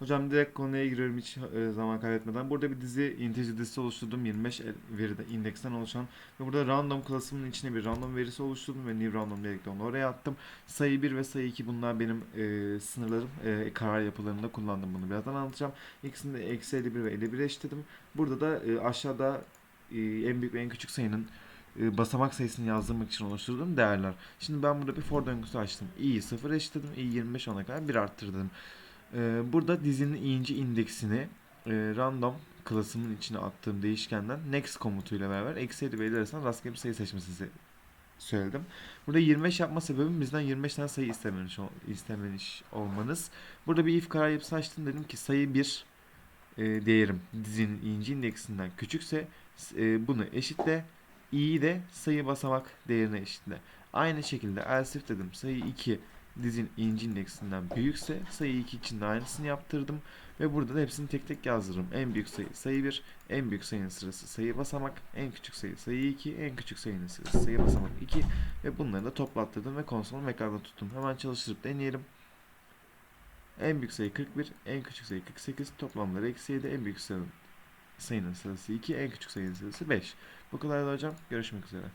Hocam direkt konuya giriyorum hiç e, zaman kaybetmeden. Burada bir dizi integer dizisi oluşturdum. 25 el- veride indeksten oluşan. Ve burada random klasımın içine bir random verisi oluşturdum ve new random diyerek onu oraya attım. Sayı 1 ve sayı 2 bunlar benim e, sınırlarım. E, karar yapılarında kullandım bunu. Birazdan anlatacağım. İkisini de eksi 51 ve 51 eşitledim. Burada da e, aşağıda e, en büyük ve en küçük sayının e, basamak sayısını yazdırmak için oluşturduğum değerler. Şimdi ben burada bir for döngüsü açtım. i'yi 0 eşitledim. i 25 ona kadar 1 arttırdım. Ee, burada dizinin i'inci indeksini e, random klasımın içine attığım değişkenden next komutuyla beraber eksi 7 ve 50 arasında rastgele bir sayı seçmesini söyledim. Burada 25 yapma sebebim bizden 25 tane sayı istememiş, istememiş olmanız. Burada bir if karar yapısı açtım. Dedim ki sayı 1 e, değerim dizinin i'inci indeksinden küçükse e, bunu eşitle i'yi de sayı basamak değerine eşitle. Aynı şekilde else if dedim sayı 2 dizin inci indeksinden büyükse sayı 2 için de aynısını yaptırdım. Ve burada da hepsini tek tek yazdırırım. En büyük sayı sayı 1, en büyük sayının sırası sayı basamak, en küçük sayı sayı 2, en küçük sayının sırası sayı basamak 2 ve bunları da toplattırdım ve konsolumu ekranda tuttum. Hemen çalıştırıp deneyelim. En büyük sayı 41, en küçük sayı 48, toplamları eksi 7, en büyük sayının, sayının sırası 2, en küçük sayının sırası 5. Bu kadar da hocam. Görüşmek üzere.